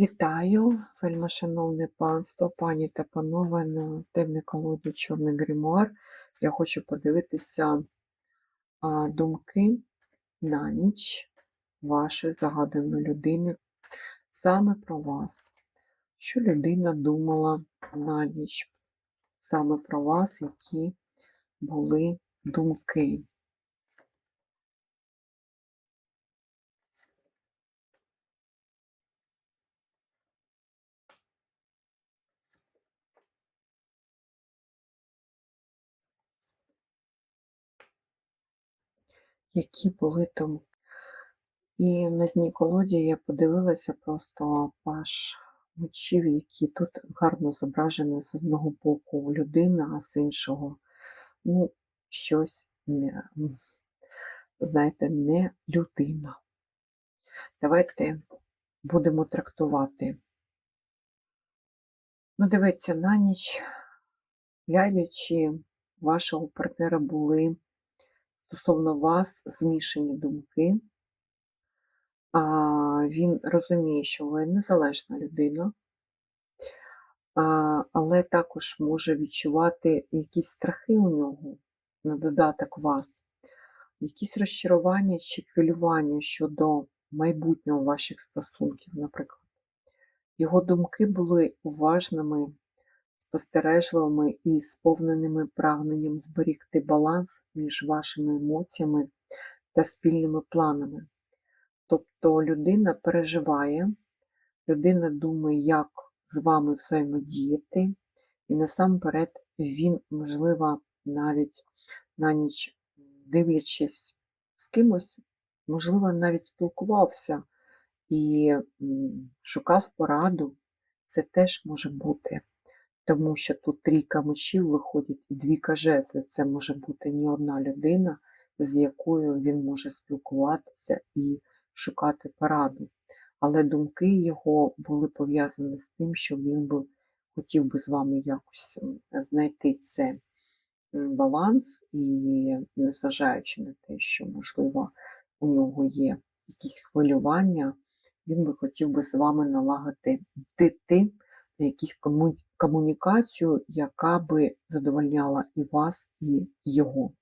Вітаю, вельмишановне панство, пані та панове на темній колоді Чорний гримуар. Я хочу подивитися а, думки на ніч вашої загаданої людини саме про вас. Що людина думала на ніч саме про вас, які були думки. Які були там. І на дні колоді я подивилася просто паш мечів, які тут гарно зображені з одного боку людина, а з іншого, ну, щось не, знаєте, не людина. Давайте будемо трактувати. Ну, дивіться, на ніч, глядячи, вашого партнера були стосовно вас змішані думки. А, Він розуміє, що ви незалежна людина, а, але також може відчувати якісь страхи у нього на додаток вас, якісь розчарування чи хвилювання щодо майбутнього ваших стосунків, наприклад. Його думки були уважними, спостережливими і сповненими прагненням зберігти баланс між вашими емоціями та спільними планами. Тобто людина переживає, людина думає, як з вами взаємодіяти, і насамперед він, можливо, навіть на ніч дивлячись з кимось, можливо, навіть спілкувався і шукав пораду. Це теж може бути тому що тут трійка мечів виходить і двійка жезлів. Це може бути не одна людина, з якою він може спілкуватися і шукати пораду. Але думки його були пов'язані з тим, що він би хотів би з вами якось знайти це баланс, і незважаючи на те, що, можливо, у нього є якісь хвилювання, він би хотів би з вами налагодити якусь комунікацію, яка би задовольняла і вас, і його.